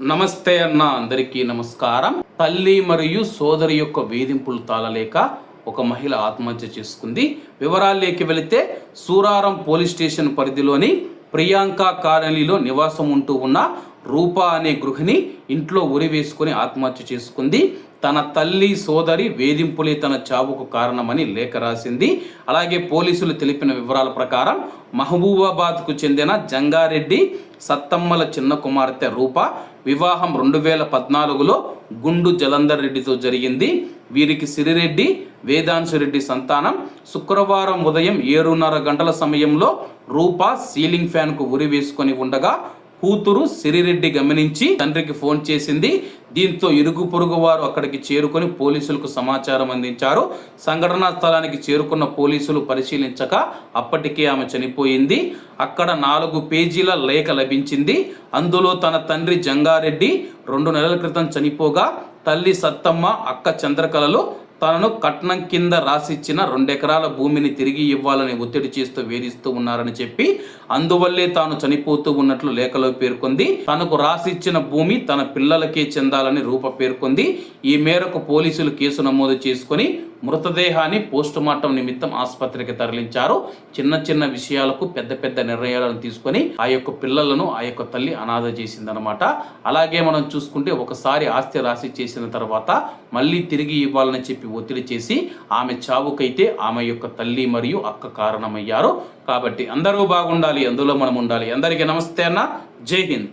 నమస్తే అన్న అందరికీ నమస్కారం. తల్లి మరియు సోదరి యొక్క వేధింపులు తాళలేక ఒక మహిళ ఆత్మహత్య చేసుకుంది. వివరాల్లోకి వెళితే సూరారం పోలీస్ స్టేషన్ పరిధిలోని ప్రియాంక కాలనీలో నివాసం ఉంటూ ఉన్న రూపా అనే గృహిణి ఇంట్లో ఉరి వేసుకుని ఆత్మహత్య చేసుకుంది. తన తల్లి సోదరి వేధింపులే తన చావుకు కారణమని లేఖ రాసింది. అలాగే పోలీసులు తెలిపిన వివరాల ప్రకారం మహబూబాబాద్కు చెందిన జంగారెడ్డి సత్తమ్మల చిన్న కుమార్తె రూప వివాహం రెండు వేల పద్నాలుగులో గుండు జలంధర్ రెడ్డితో జరిగింది. వీరికి సిరిరెడ్డి వేదాంశురెడ్డి సంతానం. శుక్రవారం ఉదయం ఏడున్నర గంటల సమయంలో రూప సీలింగ్ ఫ్యాన్కు ఉరి వేసుకొని ఉండగా కూతురు సిరిరెడ్డి గమనించి తండ్రికి ఫోన్ చేసింది. దీంతో ఇరుగు పొరుగు వారు అక్కడికి చేరుకొని పోలీసులకు సమాచారం అందించారు. సంఘటనా స్థలానికి చేరుకున్న పోలీసులు పరిశీలించక అప్పటికే ఆమె చనిపోయింది. అక్కడ నాలుగు పేజీల లేఖ లభించింది. అందులో తన తండ్రి జంగారెడ్డి రెండు నెలల క్రితం చనిపోగా తల్లి సత్తమ్మ అక్క చంద్రకళలు తనను కట్నం కింద రాసిచ్చిన రెండెకరాల భూమిని తిరిగి ఇవ్వాలని ఒత్తిడి చేస్తూ వేధిస్తూ ఉన్నారని చెప్పి అందువల్లే తాను చనిపోతూ ఉన్నట్లు లేఖలో పేర్కొంది. తనకు రాసిచ్చిన భూమి తన పిల్లలకే చెందాలని రూప పేర్కొంది. ఈ మేరకు పోలీసులు కేసు నమోదు చేసుకొని మృతదేహాన్ని పోస్టుమార్టం నిమిత్తం ఆసుపత్రికి తరలించారు. చిన్న చిన్న విషయాలకు పెద్ద పెద్ద నిర్ణయాలను తీసుకొని ఆ యొక్క పిల్లలను ఆ యొక్క తల్లి అనాథ చేసిందనమాట అలాగే మనం చూసుకుంటే ఒకసారి ఆస్తి రాసి చేసిన తర్వాత మళ్ళీ తిరిగి ఇవ్వాలని చెప్పి చెప్పి ఒత్తిడి చేసి ఆమె చావుకైతే ఆమె యొక్క తల్లి మరియు అక్క కారణమయ్యారు. కాబట్టి అందరూ బాగుండాలి అందులో మనం ఉండాలి. అందరికీ నమస్తే అన్న. జై హింద్.